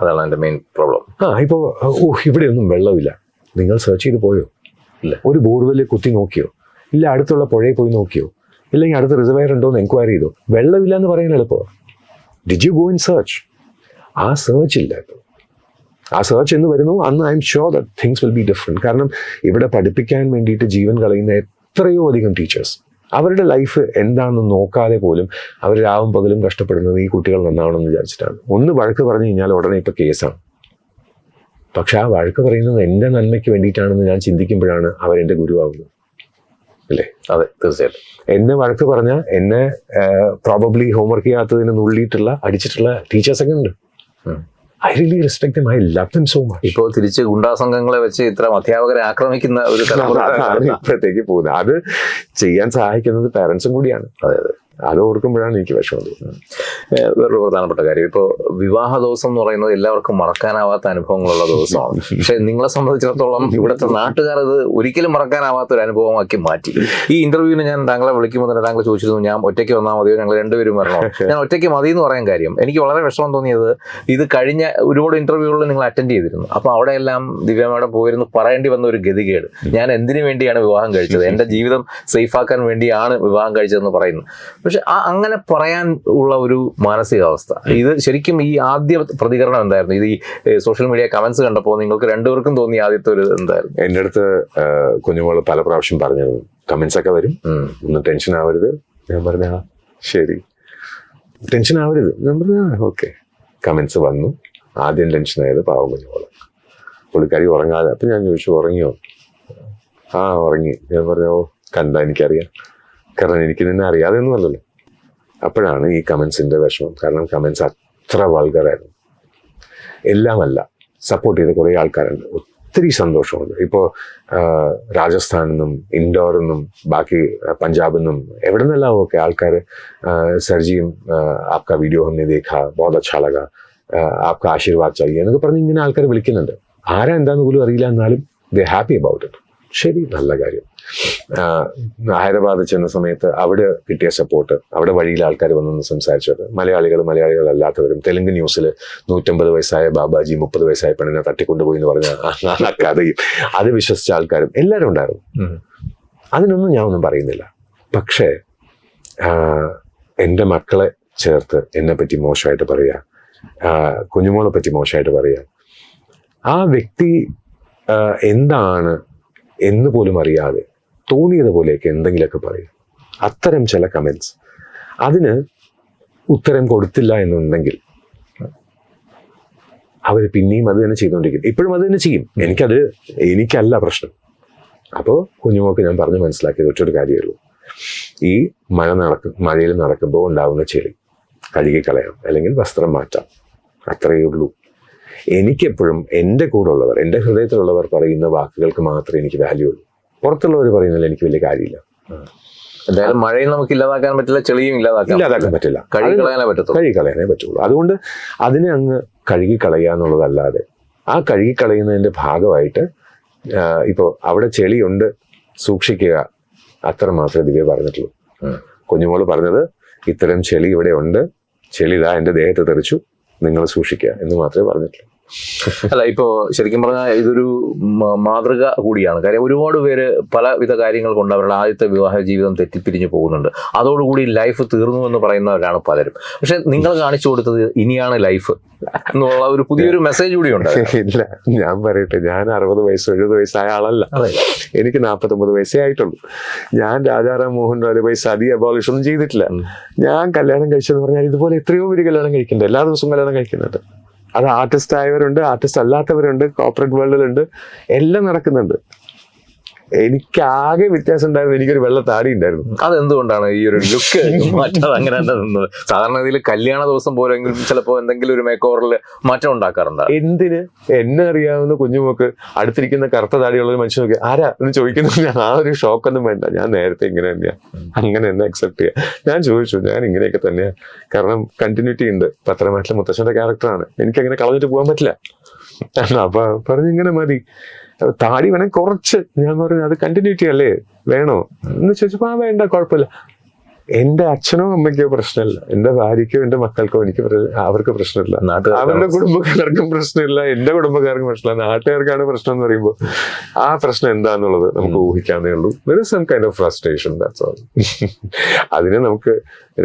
അതാണ് എന്റെ മെയിൻ പ്രോബ്ലം ആ ഇപ്പോൾ ഓ ഇവിടെയൊന്നും വെള്ളമില്ല. നിങ്ങൾ സെർച്ച് ചെയ്ത് പോയോ? ഇല്ല. ഒരു ബോർവെല്ലിൽ കുത്തി നോക്കിയോ? ഇല്ല അടുത്തുള്ള പുഴയിൽ പോയി നോക്കിയോ? ഇല്ലെങ്കിൽ അടുത്ത റിസർവയർ ഉണ്ടോ എന്ന് എൻക്വയറി ചെയ്തോ? വെള്ളമില്ല എന്ന് പറയാൻ എളുപ്പമാണ് did you go in search ആ സെർച്ച് ഇല്ല ഇപ്പോൾ ആ സെർച്ച് എന്ന് വരുന്നു. അന്ന് I am sure that things will be different കാരണം ഇവിടെ പഠിപ്പിക്കാൻ വേണ്ടിയിട്ട് ജീവൻ കളയുന്ന എത്രയോ അധികം ടീച്ചേഴ്സ് അവരുടെ ലൈഫ് എന്താണെന്ന് നോക്കാതെ പോലും അവർ രാവും പകലും കഷ്ടപ്പെടുന്നത് ഈ കുട്ടികൾ നന്നാവണമെന്ന് വിചാരിച്ചിട്ടാണ്. ഒന്ന് വഴക്ക് പറഞ്ഞു കഴിഞ്ഞാൽ ഉടനെ ഇപ്പോൾ കേസാണ് പക്ഷെ ആ വഴക്ക് പറയുന്നത് എന്റെ നന്മയ്ക്ക് വേണ്ടിയിട്ടാണെന്ന് ഞാൻ ചിന്തിക്കുമ്പോഴാണ് അവരെന്റെ ഗുരുവാകുന്നത്. അല്ലേ? അതെ തീർച്ചയായിട്ടും. എന്നെ വഴക്ക് പറഞ്ഞ എന്നെ പ്രോബബ്ലി ഹോംവർക്ക് ചെയ്യാത്തതിന് നുള്ളിയിട്ടുള്ള അടിച്ചിട്ടുള്ള ടീച്ചേഴ്സൊക്കെ ഉണ്ട്. I really respect them I love them so much ഇപ്പോൾ തിരിച്ച് ഗുണ്ടാ സംഘങ്ങളെ വെച്ച് ഇത്ര അധ്യാപകരെ ആക്രമിക്കുന്ന ഒരു ഇപ്പോഴത്തേക്ക് പോകുന്നത്. അത് ചെയ്യാൻ സഹായിക്കുന്നത് പേരൻസും കൂടിയാണ്. അതെ അതെ. അത് ഓർക്കുമ്പോഴാണ് എനിക്ക് വിഷമം. തോന്നുന്നത് വേറൊരു പ്രധാനപ്പെട്ട കാര്യം. ഇപ്പോൾ വിവാഹ ദിവസം എന്ന് പറയുന്നത് എല്ലാവർക്കും മറക്കാനാവാത്ത അനുഭവങ്ങളുള്ള ദിവസമാണ്. പക്ഷെ നിങ്ങളെ സംബന്ധിച്ചിടത്തോളം ഇവിടുത്തെ നാട്ടുകാർ ഇത് ഒരിക്കലും മറക്കാനാവാത്ത ഒരു അനുഭവമാക്കി മാറ്റി. ഈ ഇന്റർവ്യൂവിന് ഞാൻ താങ്കളെ വിളിക്കുമ്പോൾ തന്നെ താങ്കൾ ചോദിച്ചിരുന്നു ഞാൻ ഒറ്റയ്ക്ക് വന്നാൽ മതിയോ? ഞങ്ങൾ രണ്ടുപേരും വരണോ? ഞാൻ ഒറ്റയ്ക്ക് മതി എന്ന് പറയാൻ കാര്യം എനിക്ക് വളരെ വിഷമം തോന്നിയത് ഇത് കഴിഞ്ഞ ഒരുപാട് ഇന്റർവ്യൂകളിൽ നിങ്ങൾ അറ്റൻഡ് ചെയ്തിരുന്നു. അപ്പോൾ അവിടെയെല്ലാം എല്ലാം മാഡം പോയിരുന്നു പറയേണ്ടി വന്ന ഒരു ഗതികേട്. ഞാൻ എന്തിനു വേണ്ടിയാണ് വിവാഹം കഴിച്ചത്? എന്റെ ജീവിതം സേഫാക്കാൻ വേണ്ടിയാണ് വിവാഹം കഴിച്ചതെന്ന് പറയുന്നു. പക്ഷെ ആ അങ്ങനെ പറയാൻ ഉള്ള ഒരു മാനസികാവസ്ഥ. ഇത് ശരിക്കും ഈ ആദ്യ പ്രതികരണം എന്തായിരുന്നു? ഇത് ഈ സോഷ്യൽ മീഡിയ കമന്റ്സ് കണ്ടപ്പോൾ നിങ്ങൾക്ക് രണ്ടുപേർക്കും തോന്നി ആദ്യത്തെ ഒരു എന്തായിരുന്നു? എന്റെ അടുത്ത് കുഞ്ഞുമോൾ പല പ്രാവശ്യം പറഞ്ഞിരുന്നു. കമന്റ്സ് ഒക്കെ വരും ഒന്നും ടെൻഷൻ ആവരുത്. ഞാൻ പറഞ്ഞ ശരി. ടെൻഷൻ ആവരുത്. ഞാൻ പറഞ്ഞ ഓക്കെ. കമന്റ്സ് വന്നു. ആദ്യം ടെൻഷൻ ആയത് പാവം കുഞ്ഞുമോൾ. പുള്ളിക്കാരി ഉറങ്ങാതെ. അപ്പൊ ഞാൻ ചോദിച്ചു ഉറങ്ങിയോ? ആ ഉറങ്ങി. ഞാൻ പറഞ്ഞു ഓ കണ്ട എനിക്കറിയാം. കാരണം എനിക്ക് നിന്നെ അറിയാതെ ഒന്നും അല്ലല്ലോ. അപ്പോഴാണ് ഈ കമന്റ്സിന്റെ വിഷമം. കാരണം കമൻസ് അത്ര വൾഗറായിരുന്നു എല്ലാമല്ല സപ്പോർട്ട് ചെയ്ത കുറേ ആൾക്കാരുണ്ട്. ഒത്തിരി സന്തോഷമുണ്ട്. ഇപ്പോൾ രാജസ്ഥാനിൽ നിന്നും ഇൻഡോറിൽ നിന്നും ബാക്കി പഞ്ചാബിൽ നിന്നും എവിടെ നിന്നെല്ലാം ഒക്കെ ആൾക്കാർ സർജിയും ആപ്ക വീഡിയോ ഹമ്മനെ ദേഖ ബഹുത് അച്ഛാ ലഗ ആപ്കാ ആശീർവാദ് ചാഹിയെ എന്നൊക്കെ പറഞ്ഞ് ഇങ്ങനെ ആൾക്കാർ വിളിക്കുന്നുണ്ട്. ആരാ എന്താന്ന് പോലും അറിയില്ല എന്നാലും ദ ഹാപ്പി അബൌട്ട് ഇറ്റ് ശരി നല്ല കാര്യം. ഹൈദരാബാദ് ചെന്ന സമയത്ത് അവിടെ കിട്ടിയ സപ്പോർട്ട് അവിടെ വഴിയിൽ ആൾക്കാർ വന്നു സംസാരിച്ചത്. മലയാളികൾ മലയാളികൾ അല്ലാത്തവരും തെലുങ്ക് ന്യൂസിൽ നൂറ്റമ്പത് വയസ്സായ ബാബാജി മുപ്പത് വയസ്സായ പെണ്ണിനെ തട്ടിക്കൊണ്ടുപോയി എന്ന് പറഞ്ഞ കഥയും. അത് വിശ്വസിച്ച ആൾക്കാരും എല്ലാവരും ഉണ്ടായിരുന്നു. അതിനൊന്നും ഞാൻ ഒന്നും പറയുന്നില്ല. പക്ഷേ എന്റെ മക്കളെ ചേർത്ത് എന്നെ പറ്റി മോശമായിട്ട് പറയുക കുഞ്ഞുമോളെ പറ്റി മോശമായിട്ട് പറയുക ആ വ്യക്തി എന്താണ് എന്ന് പോലും അറിയാതെ തോന്നിയത് പോലെയൊക്കെ എന്തെങ്കിലുമൊക്കെ പറയും. അത്തരം ചില കമൻസ് അതിന് ഉത്തരം കൊടുത്തില്ല എന്നുണ്ടെങ്കിൽ അവർ പിന്നെയും അത് തന്നെ ചെയ്തുകൊണ്ടിരിക്കും. ഇപ്പോഴും അത് തന്നെ ചെയ്യും. എനിക്കത് എനിക്കല്ല പ്രശ്നം. അപ്പോൾ കുഞ്ഞുമോക്ക് ഞാൻ പറഞ്ഞ് മനസ്സിലാക്കിയത് ഒറ്റൊരു കാര്യമേ ഉള്ളൂ. ഈ മഴ നടക്കും മഴയിൽ നടക്കുമ്പോൾ ഉണ്ടാകുന്ന ചെളി കഴുകിക്കളയാം അല്ലെങ്കിൽ വസ്ത്രം മാറ്റാം. അത്രയേ ഉള്ളൂ. എനിക്കെപ്പോഴും എന്റെ കൂടെ ഉള്ളവർ എന്റെ ഹൃദയത്തിലുള്ളവർ പറയുന്ന വാക്കുകൾക്ക് മാത്രമേ എനിക്ക് വാല്യൂ ഉള്ളൂ. പുറത്തുള്ളവർ പറയുന്നതിൽ എനിക്ക് വലിയ കാര്യമില്ല. എന്തായാലും മഴയും നമുക്ക് ഇല്ലാതാക്കാൻ പറ്റില്ല ചെളിയും ഇല്ലാതാക്കാൻ ഇല്ലാതാക്കാൻ പറ്റില്ല. കഴുകി കളയാനേ പറ്റത്തുള്ളൂ. കഴുകിക്കളയാനേ പറ്റുള്ളൂ. അതുകൊണ്ട് അതിനെ അങ്ങ് കഴുകി കളയുക എന്നുള്ളതല്ലാതെ ആ കഴുകി കളയുന്നതിന്റെ ഭാഗമായിട്ട് ഇപ്പോൾ അവിടെ ചെളിയുണ്ട് സൂക്ഷിക്കുക അത്ര മാത്രമേ ദിവ്യ പറഞ്ഞിട്ടുള്ളൂ. കുഞ്ഞുമോൾ പറഞ്ഞത് ഇത്തരം ചെളി ഇവിടെ ഉണ്ട് ചെളി ഇതാ എന്റെ ദേഹത്ത് തെറിച്ചു. നിങ്ങൾ സൂക്ഷിക്കുക എന്ന് മാത്രമേ പറഞ്ഞിട്ടുള്ളൂ. അല്ല ഇപ്പോ ശരിക്കും പറഞ്ഞാൽ ഇതൊരു മാതൃക കൂടിയാണ്. കാര്യം ഒരുപാട് പേര് പലവിധ കാര്യങ്ങൾ കൊണ്ട് അവരുടെ ആദ്യത്തെ വിവാഹ ജീവിതം തെറ്റിപ്പിരിഞ്ഞു പോകുന്നുണ്ട്. അതോടുകൂടി ലൈഫ് തീർന്നു എന്ന് പറയുന്നവരാണ് പലരും. പക്ഷെ നിങ്ങൾ കാണിച്ചു കൊടുത്തത് ഇനിയാണ് ലൈഫ് എന്നുള്ള ഒരു പുതിയൊരു മെസ്സേജ് കൂടി ഉണ്ട്. ഇല്ല ഞാൻ പറയട്ടെ. ഞാൻ അറുപത് വയസ്സ് എഴുപത് വയസ്സായ ആളല്ല. എനിക്ക് നാൽപ്പത്തൊമ്പത് വയസ്സേ ആയിട്ടുള്ളൂ. ഞാൻ രാജാറാം മോഹൻ റോയ് വയസ്സ് സതി അബോളിഷ് ഒന്നും ചെയ്തിട്ടില്ല. ഞാൻ കല്യാണം കഴിച്ചെന്ന് പറഞ്ഞാൽ ഇതുപോലെ എത്രയോ പേര് കല്യാണം കഴിക്കുന്നുണ്ട്. എല്ലാ ദിവസവും കല്യാണം കഴിക്കുന്നുണ്ട്. അത് ആർട്ടിസ്റ്റ് ആയവരുണ്ട് ആർട്ടിസ്റ്റ് അല്ലാത്തവരുണ്ട് കോർപ്പറേറ്റ് വേൾഡിലുണ്ട് എല്ലാം നടക്കുന്നുണ്ട്. എനിക്ക് ആകെ വ്യത്യാസം ഉണ്ടായിരുന്നു എനിക്കൊരു വെള്ള താടി ഉണ്ടായിരുന്നു. അതെന്തുകൊണ്ടാണ് ഈ ഒരു ലുക്ക് മാറ്റാതെ അങ്ങനെ തന്നെ നിന്നത്? സാധാരണ ഇതിൽ കല്യാണ ദിവസം പോലെങ്കിലും ചിലപ്പോൾ എന്തെങ്കിലും ഒരു മേക്ക് ഓവറിൽ മാറ്റം ഉണ്ടാക്കാറുണ്ട്. എന്തിന്? എന്നെ അറിയാവുന്ന കുഞ്ഞുമോക്ക് അടുത്തിരിക്കുന്ന കറുത്ത താടിയുള്ള ഒരു മനുഷ്യനൊക്കെ നോക്കി ആരാ? എന്ന് ചോദിക്കുന്നത് ഞാൻ ആ ഒരു ഷോക്ക് ഒന്നും വേണ്ട. ഞാൻ നേരത്തെ ഇങ്ങനെ തന്നെയാ. അങ്ങനെ എന്നെ അക്സെപ്റ്റ് ചെയ്യാം. ഞാൻ ചോദിച്ചു ഞാൻ ഇങ്ങനെയൊക്കെ തന്നെയാ. കാരണം കണ്ടിന്യൂറ്റി ഉണ്ട്. പത്രമാറ്റിലെ മുത്തശ്ശന്റെ ക്യാരക്ടറാണ് എനിക്ക് അങ്ങനെ കളഞ്ഞിട്ട് പോകാൻ പറ്റില്ല. അപ്പൊ പറഞ്ഞു ഇങ്ങനെ മതി. താടി വേണമെങ്കിൽ കുറച്ച്. ഞാൻ പറഞ്ഞു അത് കണ്ടിന്യൂറ്റി അല്ലേ? വേണോ? എന്ന് ചോദിച്ചപ്പോ ആ വേണ്ട കുഴപ്പമില്ല. എന്റെ അച്ഛനോ അമ്മയ്ക്കോ പ്രശ്നമില്ല. എന്റെ ഭാര്യയ്ക്കോ എന്റെ മക്കൾക്കോ എനിക്ക് അവർക്ക് പ്രശ്നമില്ല. അവരുടെ കുടുംബക്കാർക്കും പ്രശ്നമില്ല. എന്റെ കുടുംബക്കാർക്കും പ്രശ്നമില്ല. നാട്ടുകാർക്കാണ് പ്രശ്നം എന്ന് പറയുമ്പോൾ ആ പ്രശ്നം എന്താന്നുള്ളത് നമുക്ക് ഊഹിക്കാവുന്നേ ഉള്ളൂ. There some kind of frustration that's all അതിനെ നമുക്ക്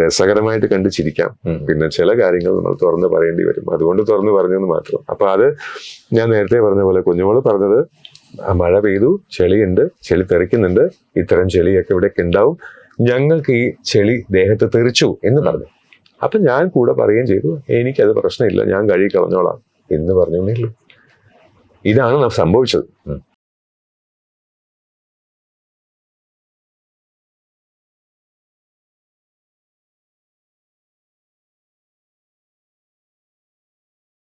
രസകരമായിട്ട് കണ്ടു ചിരിക്കാം. പിന്നെ ചില കാര്യങ്ങൾ നമ്മൾ തുറന്ന് പറയേണ്ടി വരും. അതുകൊണ്ട് തുറന്ന് പറഞ്ഞെന്ന് മാത്രം. അപ്പൊ അത് ഞാൻ നേരത്തെ പറഞ്ഞ പോലെ കുഞ്ഞുമോൾ പറഞ്ഞത് മഴ പെയ്തു ചെളിയുണ്ട് ചെളി തെറിക്കുന്നുണ്ട് ഇത്തരം ചെളിയൊക്കെ ഇവിടെയൊക്കെ ഉണ്ടാവും. ഞങ്ങൾക്ക് ഈ ചെളി ദേഹത്ത് തെറിച്ചു എന്ന് പറഞ്ഞു. അപ്പൊ ഞാൻ കൂടെ പറയുകയും ചെയ്തു എനിക്കത് പ്രശ്നമില്ല ഞാൻ കഴുകി കളഞ്ഞോളാം എന്ന് പറഞ്ഞു ഇതാണ് നാം സംഭവിച്ചത്.